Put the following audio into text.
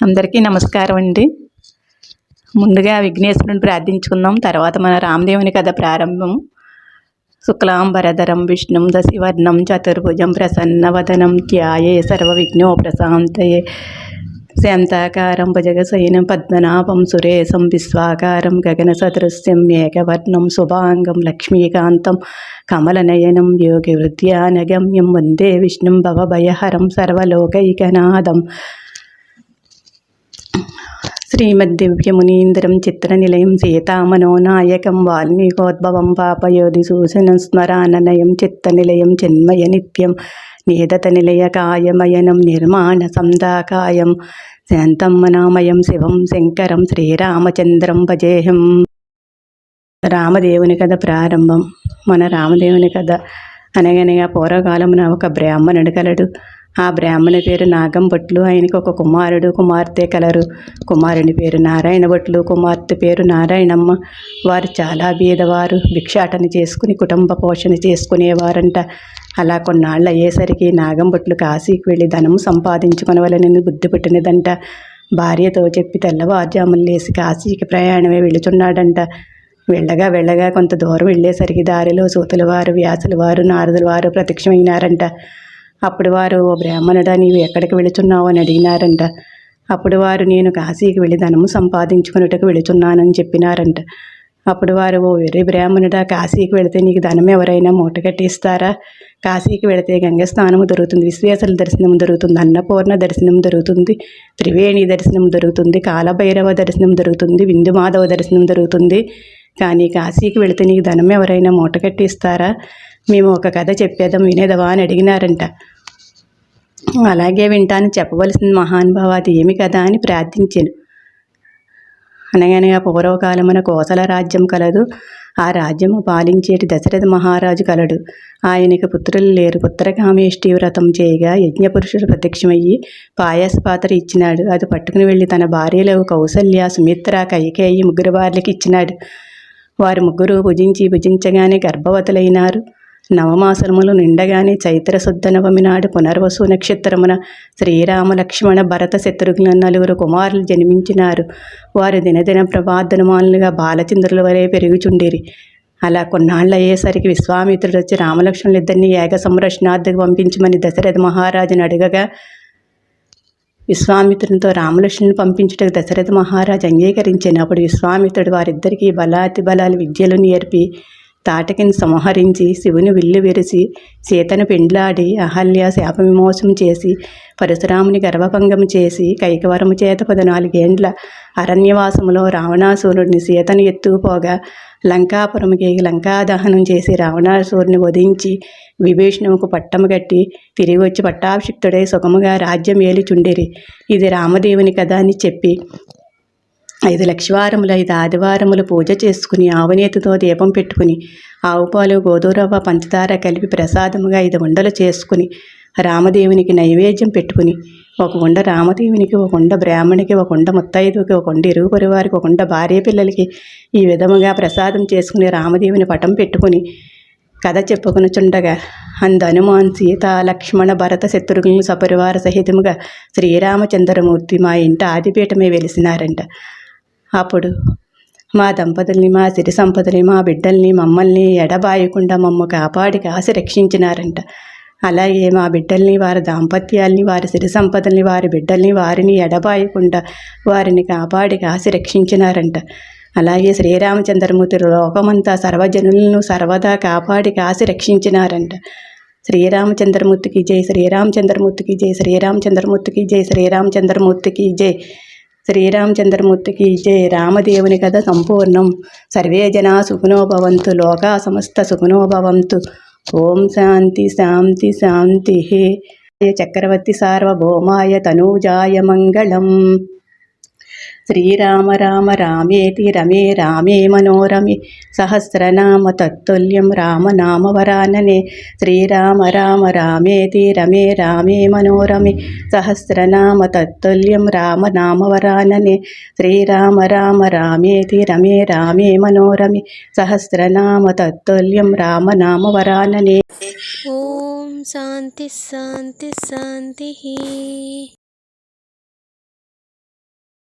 అందరికీ నమస్కారం అండి. ముందుగా విఘ్నేశ్వరుని ప్రార్థించుకుందాం. తర్వాత మన రామదేవుని కథ ప్రారంభం. శుక్లాంబరధరం విష్ణుం దశివర్ణం చతుర్భుజం ప్రసన్నవదనం ధ్యాయే సర్వ విఘ్నోపశాంతయే శాంతాకారం భుజగశయనం పద్మనాభం సురేశం విశ్వాకారం గగన సదృశ్యం మేఘవర్ణం శుభాంగం లక్ష్మీకాంతం కమలనయనం యోగి వృద్ధ్యానగమ్యం వందే విష్ణుం భవభయహరం సర్వలోకైకనాథం. శ్రీమద్దివ్యమునీంద్రం చిత్రనిలయం సీతామనోనాయకం వాల్మీకోద్భవం పాపయోధి సూచనం స్మరాననయం చిత్త నిలయం చిన్మయ నిత్యం నేదత నిలయ కాయమయనం నిర్మాణ సందాకాయం శాంతం మనామయం శివం శంకరం శ్రీరామచంద్రం భజేహం రామదేవుని కథ ప్రారంభం మన రామదేవుని కథ అనగనగా పూర్వకాలమున ఒక బ్రాహ్మణుడు కలడు। ఆ బ్రాహ్మణి పేరు నాగం భట్లు. ఆయనకి ఒక కుమారుడు కుమార్తె కలరు. కుమారుని పేరు నారాయణ భట్లు. కుమార్తె పేరు నారాయణమ్మ. వారు చాలా బీదవారు. భిక్షాటన చేసుకుని కుటుంబ పోషణ చేసుకునేవారంట. అలా కొన్నాళ్ళు అయ్యేసరికి నాగం భట్లు కాశీకి వెళ్ళి ధనము సంపాదించుకునవలనని బుద్ధి పెట్టినదంట. భార్యతో చెప్పి తెల్లవారుజాములు లేసి కాశీకి ప్రయాణమే వెళుతున్నాడంట. వెళ్ళగా వెళ్ళగా కొంత దూరం వెళ్ళేసరికి దారిలో సూతుల వారు వ్యాసుల వారు నారదుల వారు ప్రత్యక్షమైనారంట. అప్పుడు వారు ఓ బ్రాహ్మణుడా నీవు ఎక్కడికి వెళుతున్నావు? అని అడిగినారంట. అప్పుడు వారు నేను కాశీకి వెళ్ళి ధనము సంపాదించుకున్నట్టుకు వెళుతున్నానని చెప్పినారంట. అప్పుడు వారు ఓ వెర్రి బ్రాహ్మణుడా కాశీకి వెళితే నీకు ధనం ఎవరైనా మూటగట్టిస్తారా కాశీకి వెళితే గంగ స్నానము దొరుకుతుంది విశ్వేశ్వర దర్శనం దొరుకుతుంది అన్నపూర్ణ దర్శనం దొరుకుతుంది త్రివేణి దర్శనం దొరుకుతుంది కాలభైరవ దర్శనం దొరుకుతుంది విందు మాధవ దర్శనం దొరుకుతుంది కానీ కాశీకి వెళితే నీకు ధనం ఎవరైనా మూట కట్టిస్తారా? మేము ఒక కథ చెప్పేదాం వినేదవా అని అడిగినారంట. అలాగే వింటాను చెప్పవలసిన మహానుభావ అది ఏమి కదా అని ప్రార్థించాను. అనగనగా పూర్వకాలమున కోసల రాజ్యం కలదు ఆ రాజ్యము పాలించేటి దశరథ మహారాజు కలడు. ఆయనకి పుత్రులు లేరు. పుత్రకామేష్టి వ్రతం చేయగా యజ్ఞపురుషుడు ప్రత్యక్షమయ్యి పాయాస పాత్ర ఇచ్చినాడు. అది పట్టుకుని వెళ్ళి తన భార్యలకు కౌసల్య సుమిత్ర కైకేయి ముగ్గురు భార్యలకి ఇచ్చినాడు. వారు ముగ్గురు భుజించి భుజించగానే గర్భవతులైనారు. నవమాసములు నిండగానే చైత్ర శుద్ధ నవమి నాడు పునర్వసు నక్షత్రమున శ్రీరామ లక్ష్మణ భరత శత్రుఘ్న నలుగురు కుమారులు జన్మించినారు. వారు దినదిన ప్రభాధనమానులుగా బాలచంద్రుల వలె పెరుగుచుండిరి. అలా కొన్నాళ్ళు అయ్యేసరికి విశ్వామిత్రుడు వచ్చి రామలక్ష్మణులు ఇద్దరిని ఏక సంరక్షణార్థకు పంపించమని దశరథ మహారాజును అడగగా విశ్వామిత్రునితో రామలక్ష్మణుని పంపించుటకు దశరథ మహారాజు అంగీకరించినప్పుడు విశ్వామిత్రుడు వారిద్దరికీ బలాతి బలాలు విద్యలు నేర్పి తాటకిని సంహరించి శివుని విల్లు విరిసి సీతను పెండ్లాడి అహల్య శాప విమోచం చేసి పరశురాముని గర్భభంగం చేసి కైకవరము చేత పద్నాలుగేండ్ల అరణ్యవాసములో రావణాసురుడిని సీతను ఎత్తుకుపోగా లంకాపురంకి లంకాదహనం చేసి రావణాసురుని వధించి విభీషణముకు పట్టము కట్టి తిరిగి వచ్చి పట్టాభిషిక్తుడై సుఖముగా రాజ్యం ఏలిచుండిరి. ఇది రామదేవుని కథ అని చెప్పి ఐదు లక్షవారములు ఐదు ఆదివారములు పూజ చేసుకుని ఆవునేతితో దీపం పెట్టుకుని ఆవుపాలు గోధురవ్వ పంచదార కలిపి ప్రసాదముగా ఐదు ఉండలు చేసుకుని రామదేవునికి నైవేద్యం పెట్టుకుని ఒక ఉండ రామదేవునికి ఒక ఉండ బ్రాహ్మణికి ఒక ఉండ ముత్తైదుకి ఒక ఉండ ఇరుగు పరివారికి ఒక ఉండ భార్య పిల్లలకి ఈ విధముగా ప్రసాదం చేసుకుని రామదేవుని పటం పెట్టుకుని కథ చెప్పుకొనుచుండగా అందనుమాన్ సీత లక్ష్మణ భరత శత్రుఘ్నులు సపరివార సహితముగా శ్రీరామచంద్రమూర్తి మా ఇంట ఆదిపీఠమే వెలిసినారంట. అప్పుడు మా దంపతుల్ని మా సిరి సంపదని మా బిడ్డల్ని మమ్మల్ని ఎడబాయకుండా మమ్మ కాపాడి కాసి రక్షించినారంట. అలాగే మా బిడ్డల్ని వారి దాంపత్యాల్ని వారి సిరి సంపదల్ని వారి బిడ్డల్ని వారిని ఎడబాయకుండా వారిని కాపాడి కాసి రక్షించినారంట అలాగే శ్రీరామచంద్రమూర్తి లోకమంతా సర్వజనులను సర్వదా కాపాడి కాసి రక్షించినారంట శ్రీరామచంద్రమూర్తికి జై శ్రీరామచంద్రమూర్తికి జై శ్రీరామచంద్రమూర్తికి జై శ్రీరామచంద్రమూర్తికి జై శ్రీరామచంద్రమూర్తికి జై. రామదేవుని కథ సంపూర్ణం. సర్వే జనా సుఖినోభవంతు లోకా సమస్త సుఖినోభవంతు ఓం శాంతి శాంతి శాంతి చక్రవర్తి సార్వభౌమాయ తనూజాయ మంగళం. శ్రీరామ రామ రామేతి రమే రామే మనోరమే సహస్రనామ తత్తుల్యం రామనామవరాననే శ్రీరామ రామ రామేతి రమే రామే మనోరమే సహస్రనామ తత్తుల్యం రామనామవరాననే శ్రీరామ రామ రామేతి రమే రామే మనోరమే సహస్రనామ తత్తుల్యం రామనామవరాననే ఓం శాంతి శాంతి శాంతి